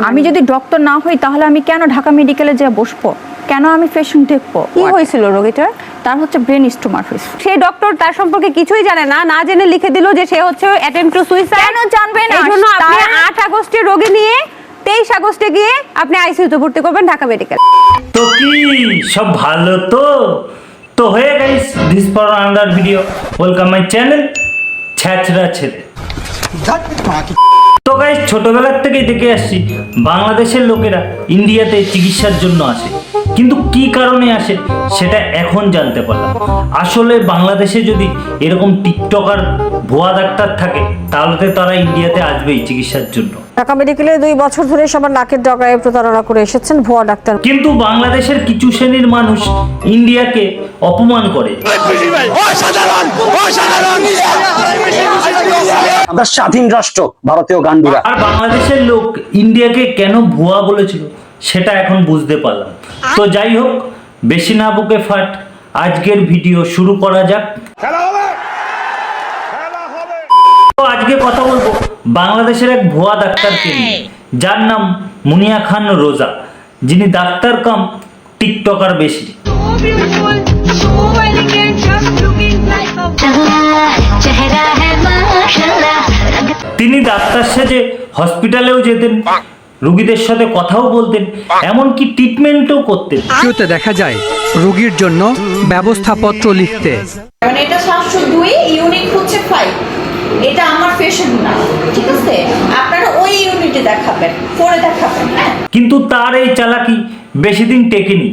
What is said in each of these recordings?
আমি যদি ডক্টর না হই তাহলে আমি কেন ঢাকা মেডিকেলে যেয়ে বসবো? কেন আমি পেশেন্ট দেখব? কি হয়েছিল রোগীটার? তার হচ্ছে ব্রেন স্টোমার হয়েছে সেই ডক্টর তার সম্পর্কে কিছুই জানে না না জেনে লিখে দিল যে সে হচ্ছে অ্যাটেম্প টু সুইসাইড কেন জানবে না? এই জন্য আপনি তার- আট আগস্টে রোগী নিয়ে তেইশ আগস্টে গিয়ে আপনি আইসিইউতে ভর্তি করবেন ঢাকা মেডিকেল তো কি সব ভালো তো? তো হয়ে guys this for another video welcome my channel ছ্যাচরা ছেলে তো গাইস ছোটবেলার থেকেই দেখে আসছি, বাংলাদেশের লোকেরা ইন্ডিয়াতে চিকিৎসার জন্য আসে। কিন্তু কি কারণে আসে, সেটা এখন জানতে পারলাম। আসলে বাংলাদেশে যদি এরকম টিকটকার ভুয়া ডাক্তার থাকে, তাহলে তারা ইন্ডিয়াতে আসবেই চিকিৎসার জন্য। ঢাকা মেডিকেলে দুই বছর ধরে সবার নাকের ডগায় প্রতারণা করে এসেছেন ভুয়া ডাক্তার। কিন্তু বাংলাদেশের কিছু শ্রেণির মানুষ ইন্ডিয়াকে অপমান করে। আমরা স্বাধীন রাষ্ট্র ভারতীয় গান্ডুরা। আর বাংলাদেশের লোক ইন্ডিয়াকে কেন ভুয়া বলেছিল সেটা এখন বুঝতে পারলাম। তো যাই হোক বেশি না বুকে ফাট আজকের ভিডিও শুরু করা যাক। তো আজকে কথা বলব। বাংলাদেশের এক ভুয়া ডাক্তার তিনি যার নাম মুনিয়া খান রোজা যিনি ডাক্তার কাম টিকটকার বেশি। তিনি ডাক্তার সেজে হসপিটালেও যেতেন রুগীদের সাথে কথাও বলতেন এমনকি ট্রিটমেন্টও করতেন। কিউতে দেখা যায় রোগীর জন্য ব্যবস্থাপত্র লিখতে। মানে এটা 702 ইউনিট হচ্ছে 5 এটা আমার পেশেন্ট না ঠিক আছে? আপনারা ওই ইউনিটে দেখাবেন ফোরে দেখাবেন হ্যাঁ? কিন্তু তার এই চালাকি বেশি দিন টেকেনি।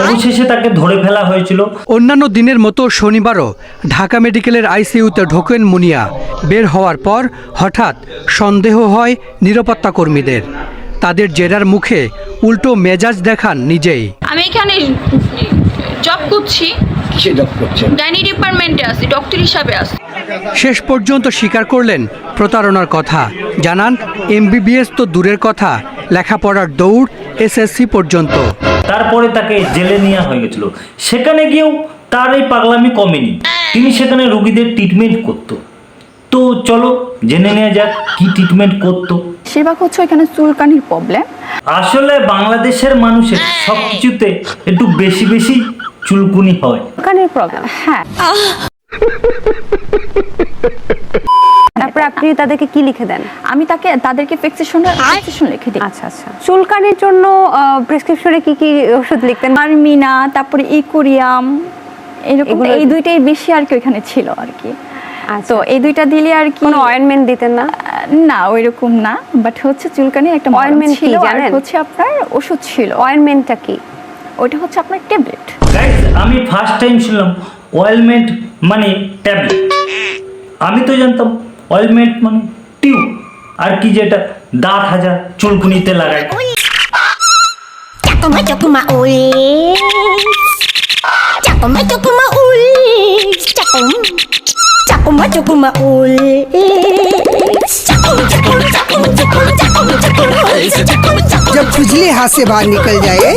অবশেষে তাকে ধরে ফেলা হয়েছিল। অন্যান্য দিনের মতো শনিবারও ঢাকা মেডিকেলের আইসিইউতে ঢোকেন মুনিয়া। বের হওয়ার পর হঠাৎ সন্দেহ হয় নিরাপত্তা কর্মীদের। তাদের জেরার মুখে উল্টো মেজাজ দেখান নিজেই। আমি এখানে জব করছি। ডাইনি ডিপার্টমেন্টে আছি ডক্টর হিসাবে আছি। শেষ পর্যন্ত স্বীকার করলেন প্রতারণার কথা। জানান এমবিবিএস তো দূরের কথা লেখাপড়ার দৌড় এসএসসি পর্যন্ত। তারপরে তাকে জেলে নেওয়া হয়ে গেছিল। সেখানে গিয়েও তার এই পাগলামি কমেনি। তিনি সেখানে রুগীদের ট্রিটমেন্ট করত। তো চলো জেনে নেওয়া যাক কি ট্রিটমেন্ট করতো। বেশিরভাগ হচ্ছে এখানে চুলকানির প্রবলেম আসলে বাংলাদেশের মানুষের সব কিছুতে একটু বেশি বেশি চুলকুনি হয়। কানের প্রবলেম হ্যাঁ। আপনি তাদেরকে কি লিখে দেন? আমি তাকে তাদেরকে ফিক্সেশন ফিক্সেশন লিখে দিই। আচ্ছা আচ্ছা। চুলকানির জন্য প্রেসক্রিপশনে কি কি ওষুধ লিখতেন? আর্মিনা তারপরে ইকুরিয়াম এরকম এই দুইটাই বেশি আর কি ওইখানে ছিল আর কি। আচ্ছা, তো এই দুইটা দিলে আর কি কোনো অয়েনমেন্ট দিতেন না? না ওইরকম না বাট হচ্ছে চুলকানির একটা Ointment ছিল আর জানেন? হচ্ছে আপনার ওষুধ ছিল। অয়েনমেন্টটা কি? ওইটা হচ্ছে আপনার ট্যাবলেট। গাইস আমি ফার্স্ট টাইম শুনলাম অয়েলমেন্ট মানে ট্যাবলেট আমি তো জানতাম অয়েলমেন্ট মানে টিউব আর কি যেটা দাঁত হাজার চুলকুনিতে লাগায় Chakuma chakuma ul Chakuma chakuma ul Chakum Chakuma chakuma ul Chakum chakum chakum chakum chakum chakum chakum chakum जब खुजली हाथ से बाहर निकल जाए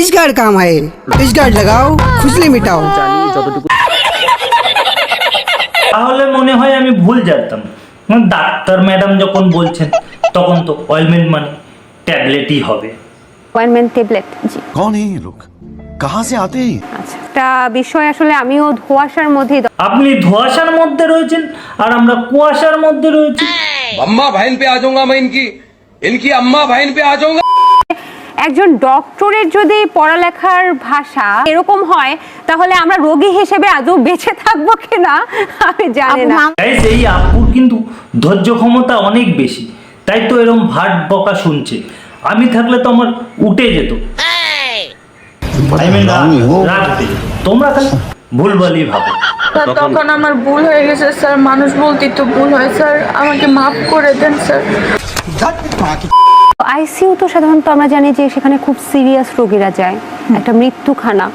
इस गार्ड काम आए इस गार्ड लगाओ खुजली मिटाओ তাহলে মনে হয় আমি ভুল জানতাম মানে ডাক্তার ম্যাডাম যখন বলছেন তখন তো অয়েলমেন্ট মানে ট্যাবলেটই হবে অয়েনমেন্ট ট্যাবলেট জি कौन है ये लोग कहाँ से आते हैं ये? আচ্ছা একটা বিষয় আসলে আমিও ধোঁয়াশার মধ্যেই আপনি ধোঁয়াশার মধ্যে রয়েছেন আর আমরা কুয়াশার মধ্যে রয়েছি अम्मा बहन पे आ जाऊंगा मैं इनकी इनकी अम्मा बहन पे आ जाऊंगा একজন ডক্টরের যদি পড়ালেখার ভাষা এরকম হয় তাহলে আমরা রোগী হিসেবে আদৌ বেঁচে থাকব কিনা? আমি জানি না। এই আপুর কিন্তু ধৈর্য ক্ষমতা অনেক বেশি। তাই তো এরকম ভাট বকা শুনছে। আমি থাকলে তো আমার উঠে যেত। তোমরা খালি ভুলভালই ভাবো। তখন আমার ভুল হয়ে গেছে স্যার। মানুষ বলতেই তো ভুল হয় স্যার। আমাকে মাফ করে দেন স্যার। আইসিইউ তো সাধারণত আমরা জানি যে সেখানে খুব সিরিয়াস রোগীরা যায়। একটা মৃত্যুখানা।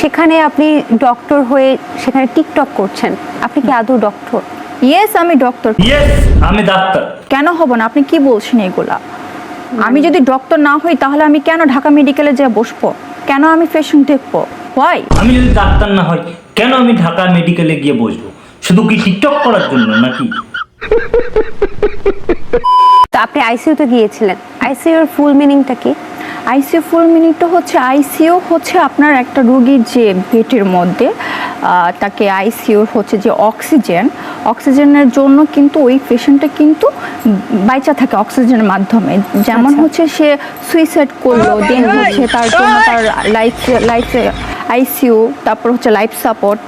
সেখানে আপনি ডক্টর হয়ে সেখানে টিকটক করছেন। আপনি কি আদৌ ডক্টর ইয়েস আমি ডক্টর ইয়েস আমি ডাক্তার। কেন হব না? আপনি কি বলছেন এগুলা? আমি যদি ডক্টর না হই তাহলে আমি কেন ঢাকা মেডিকেলে যেয়ে বসবো? কেন আমি পেশেন্ট দেখব? ওয়াই আমি যদি ডাক্তার না হই কেন আমি ঢাকা মেডিকেলে গিয়ে বসবো? শুধু কি টিকটক করার জন্য নাকি? তো আপনি আইসিইউতে গিয়েছিলেন। আইসিইউর ফুল মিনিংটা কি? আইসিইউ ফুল মিনিটটা হচ্ছে আইসিইউ হচ্ছে আপনার একটা রোগীর যে পেটের মধ্যে তাকে আইসিইউ হচ্ছে যে অক্সিজেন অক্সিজেনের জন্য কিন্তু ওই পেশেন্টটা কিন্তু বাইচা থাকে অক্সিজেনের মাধ্যমে। যেমন আচ্ছা। হচ্ছে সে সুইসাইড করল দেন হচ্ছে তার জন্য তার লাইফ লাইফ আইসিইউ তারপর হচ্ছে লাইফ সাপোর্ট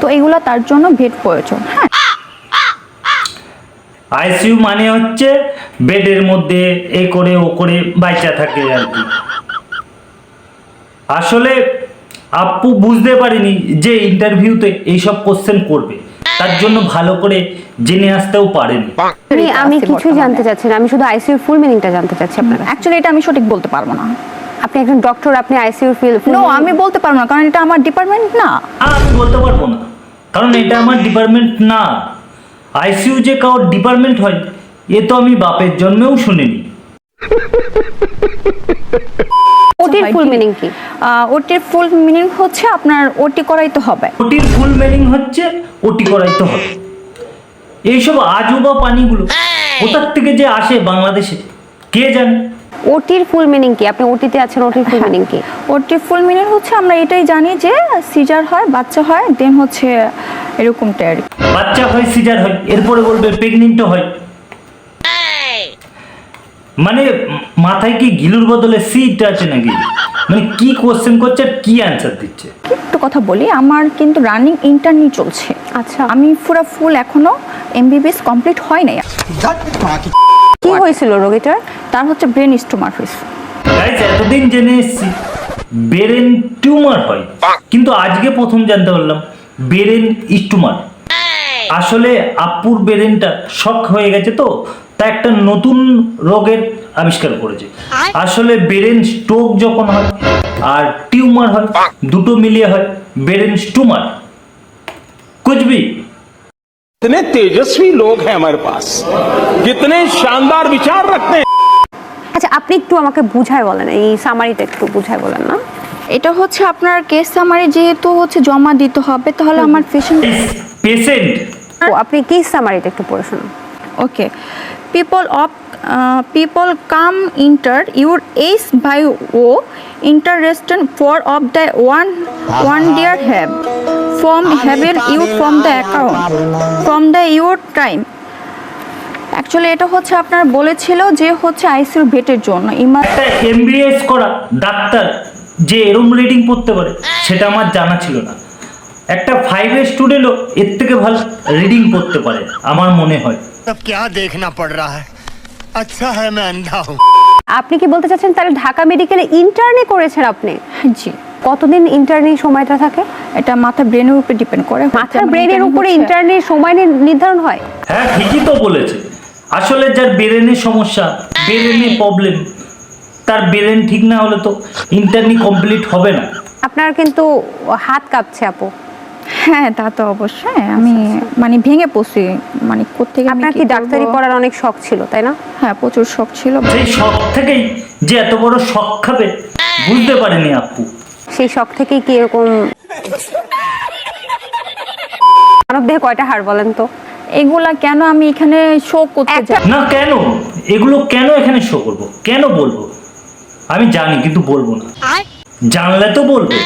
তো এগুলো তার জন্য ভেট প্রয়োজন। হ্যাঁ আইসিইউ মানে হচ্ছে বেডের মধ্যে এ করে ও করে বাইচা থাকে আর কি। আসলে আপু বুঝতে পারিনি যে ইন্টারভিউতে এইসব কোশ্চেন করবে। তার জন্য ভালো করে জেনে আসতেও পারেনি। আমি আমি কিছু জানতে চাচ্ছি না। আমি শুধু আইসিইউর ফুল মিনিংটা জানতে চাচ্ছি আপনার অ্যাকচুয়ালি এটা আমি সঠিক বলতে পারব না। আপনি একজন ডক্টর আপনি আইসিইউর ফিল নো আমি বলতে পারব না কারণ এটা আমার ডিপার্টমেন্ট না। আমি বলতে পারব না। কারণ এটা আমার ডিপার্টমেন্ট না। আইসিইউ যে কারোর ডিপার্টমেন্ট হয় এ তো আমি বাপের জন্মেও শুনিনি। ওটির ফুল মিনিং কি? ওটির ফুল মিনিং হচ্ছে আপনার ওটি করাইতে হবে। ওটির ফুল মিনিং হচ্ছে ওটি করাইতে হবে। এইসব আজুবা পানিগুলো কোথার থেকে যে আসে বাংলাদেশে? কে জানে? ওটির ফুল মিনিং কি? আপনি ওটিতে আছেন ওটির ফুল মিনিং কি? ওটির ফুল মিনিং হচ্ছে আমরা এটাই জানি যে সিজার হয় বাচ্চা হয় দেন হচ্ছে এরকমটা আর বাচ্চা হয় সিজার হয় এরপরে বলবে প্রেগনেন্টও হয়। মানে মাথায় কি গিলুর বদলে সিট আছে নাকি? মানে কি কোশ্চেন করছে আর কি অ্যান্সার দিচ্ছে? একটু কথা বলি আমার কিন্তু রানিং ইন্টারনি চলছে। আচ্ছা। আমি পুরো ফুল এখনও এমবিবিএস কমপ্লিট হয় নাই। কি হয়েছিল রোগীটার? তার হচ্ছে ব্রেন স্টোমার হয়েছে। গাইস এতদিন জেনে এসেছি ব্রেন টিউমার হয়। কিন্তু আজকে প্রথম জানতে পারলাম। ব্রেন স্টুমার আসলে আপুর ব্রেনটা শক হয়ে গেছে তো তা একটা নতুন রোগের আবিষ্কার করেছে আসলে ব্রেন স্ট্রোক যখন হয় আর টিউমার হয় দুটো মিলিয়ে হয় ব্রেন স্টুমার কুচবি कितने तेजस्वी लोग हैं हमारे पास कितने शानदार विचार रखते हैं আচ্ছা আপনি একটু আমাকে বুঝায় বলেন এই সামারিটা একটু বুঝায় বলেন না এটা হচ্ছে আপনার কেস সামারি যেহেতু হচ্ছে জমা দিতে হবে তাহলে আমার পেশেন্ট পেশেন্ট ও আপনি কেস সামারিটা একটু পড়ে শুনুন। Okay people of people come inter your as by oh interested for of the one one dear hub from হ্যাবের you from the account from the your time actually এটা হচ্ছে আপনার বলেছিল যে হচ্ছে আইসিউ ভেটের জন্য। ইমার এমবিএস করা ডাক্তার। যে এরম রিডিং পড়তে পারে সেটা আমার জানা ছিল না একটা ফাইভের স্টুডেন্টও এর থেকে ভালো রিডিং পড়তে পারে আমার মনে হয় अब क्या देखना पड़ रहा है अच्छा है मैं अंधा हूँ আপনি কি বলতে চাচ্ছেন তাহলে ঢাকা মেডিকেলে ইন্টার্নি করেছেন আপনি জি কতদিন ইন্টার্নি সময়টা থাকে এটা মাথা ব্রেনের উপরে ডিপেন্ড করে মাথার যেমন ব্রেনের intern উপরে হচ্ছে- ইন্টার্নির সময় নি- নির্ধারণ হয় হ্যাঁ ঠিকই তো বলেছে আসলে যার ব্রেনের সমস্যা ব্রেনে প্রবলেম তার ব্রেন ঠিক না হলে তো ইন্টারনি কমপ্লিট হবে না। আপনার কিন্তু হাত কাঁপছে আপু। হ্যাঁ তা তো অবশ্যই। আমি মানে ভেঙে পড়ছি। মানে কোথেকে আমি আপনার কি ডাক্তারি পড়ার অনেক শখ ছিল তাই না? হ্যাঁ প্রচুর শখ ছিল। সেই শখ থেকেই যে এত বড় শখ খাবে বুঝতে পারেনি আপু। সেই শখ থেকেই কি এরকম? মানব দেহে কয়টা হাড় বলেন তো? এগুলা কেন আমি এখানে শো করতে যাই? না কেন? এগুলো কেন এখানে শো করব? কেন বলব? আমি জানি কিন্তু বলবো না জানলে তো বলবো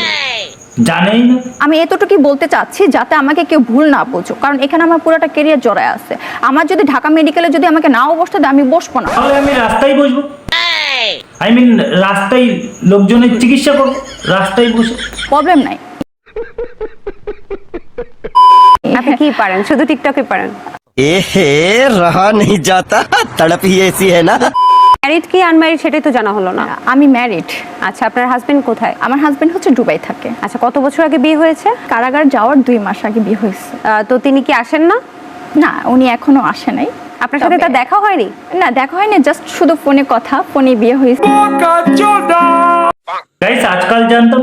জানেই না আমি এতটুকুই বলতে চাচ্ছি যাতে আমাকে কেউ ভুল না বুঝো কারণ এখানে আমার পুরোটা কেরিয়ার জড়ায় আছে আমার যদি ঢাকা মেডিকেলে যদি আমাকে নাও বসতে দেয় আমি বসবো না তাহলে আমি রাস্তায় বসবো আই মিন রাস্তায় লোকজনের চিকিৎসা করবো রাস্তায় বসে প্রবলেম নাই আপনি কি পারেন শুধু টিকটকে পারেন ए रहा नहीं जाता तड़प ही ऐसी है ना ম্যারিড কি আনম্যারিড সেটাই তো জানা হলো না। আমি ম্যারিড আচ্ছা আপনার হাজবেন্ড কোথায়? আমার হাজবেন্ড হচ্ছে দুবাই থাকে। আচ্ছা কত বছর আগে বিয়ে হয়েছে? কারাগার যাওয়ার দুই মাস আগে বিয়ে হয়েছে। তো তিনি কি আসেন না? না উনি এখনও আসে নাই। আপনার সাথে তার দেখা হয়নি? না দেখা হয়নি জাস্ট শুধু ফোনে কথা ফোনে বিয়ে হয়েছে। গাইস আজকাল জানতাম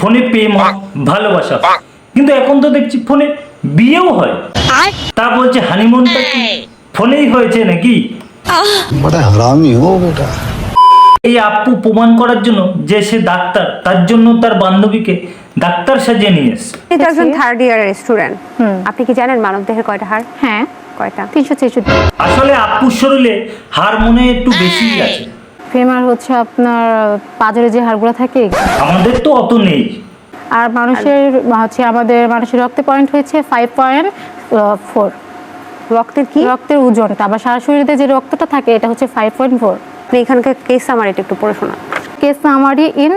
ফোনে প্রেম ভালোবাসা কিন্তু এখন তো দেখছি ফোনে বিয়েও হয়। তা বলছে হানিমুনটা কি? ফোনেই হয়েছে নাকি? বড় হারামি বেটা এই আপু প্রমাণ করার জন্য যে সে ডাক্তার তার জন্য তার বান্ধবীকে ডাক্তার সাজিয়ে নিয়ে এসছে। এটা একজন থার্ড ইয়ারের স্টুডেন্ট আপনি কি জানেন মানব দেহের কয়টা হাড়? হ্যাঁ। কয়টা? তিনশো ছেষট্টি। আসলে আপুর শরীরে হাড় মনে একটু বেশি হ্যাঁ। আছে। ফেমার হচ্ছে আপনার পাজরে যে হাড়গুলো থাকে। আমাদের তো অত নেই। আর মানুষের হচ্ছে আমাদের মানুষের রক্তে পয়েন্ট হয়েছে ফাইভ পয়েন্ট ফোর রক্তের কি? রক্তের ওজনটা বা সারা শরীরে যে রক্তটা থাকে এটা হচ্ছে ফাইভ পয়েন্ট ফোর এখানকার কেস সামারিটা একটু পড়ে শোনান। Case summary in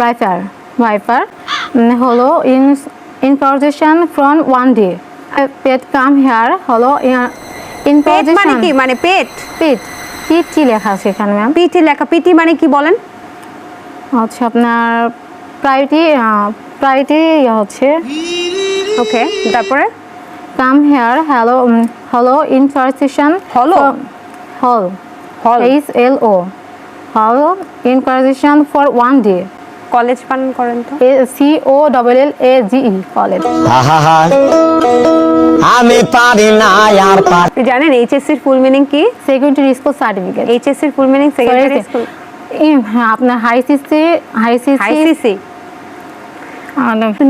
viper viper হলো in in position from one day pet come here হলো ইন পেট মানে কি? মানে পেট? পেট। পিট লেখা আছে এখানে ম্যাম পিটি লেখা পিটি মানে কি বলেন? হচ্ছে আপনার প্রায়োরিটি প্রায়োরিটি হচ্ছে। ওকে তারপরে? কাম হেয়ার হ্যালো হলো in position Hello? Hall hall H L O hall in position for one day college পান করেন তো? C O double L A G E college আমি পারি না আর পারি জানেন এইচএসসির ফুল মিনিং কি? সেকেন্ডারি স্কুল সার্টিফিকেট এইচএসসির ফুল মিনিং সেকেন্ডারি স্কুল আপনার high CC high CC ICC তো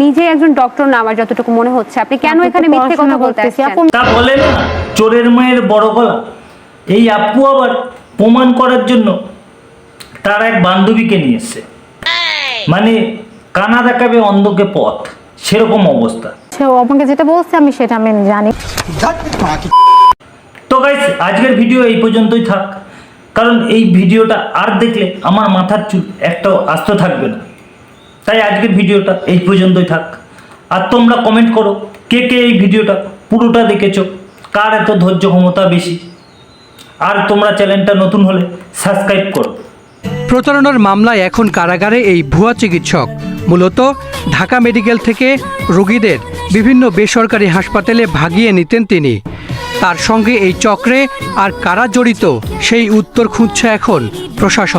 নিজে একজন ডক্টর না আমার যতটুকু মনে হচ্ছে। আপনি কেন এখানে মিথ্যে কথা বলতে আসছেন? আপু তা বলে না চোরের মায়ের বড় গলা। এই আপু আবার প্রমাণ করার জন্য তার এক বান্ধবীকে নিয়ে এসছে। মানে কানা দেখাবে অন্ধকে পথ সেরকম অবস্থা। সে আমাকে যেটা বলছে আমি সেটা আমি জানি। তো গাইস আজকের ভিডিও এই পর্যন্তই থাক। কারণ এই ভিডিওটা আর দেখলে আমার মাথার চুল একটাও আস্ত থাকবে না। তাই আজকের ভিডিওটা এই পর্যন্তই থাক। আর তোমরা কমেন্ট করো, কে কে এই ভিডিওটা পুরোটা দেখেছ? কার এত ধৈর্য ক্ষমতা বেশি? আর তোমরা চ্যানেলটা নতুন হলে সাবস্ক্রাইব করো। প্রতারণার মামলায় এখন কারাগারে এই ভুয়া চিকিৎসক। মূলত ঢাকা মেডিকেল থেকে রোগীদের বিভিন্ন বেসরকারি হাসপাতালে ভাগিয়ে নিতেন তিনি। তার সঙ্গে এই চক্রে আর কারা জড়িত সেই উত্তর খুঁজছে এখন প্রশাসন।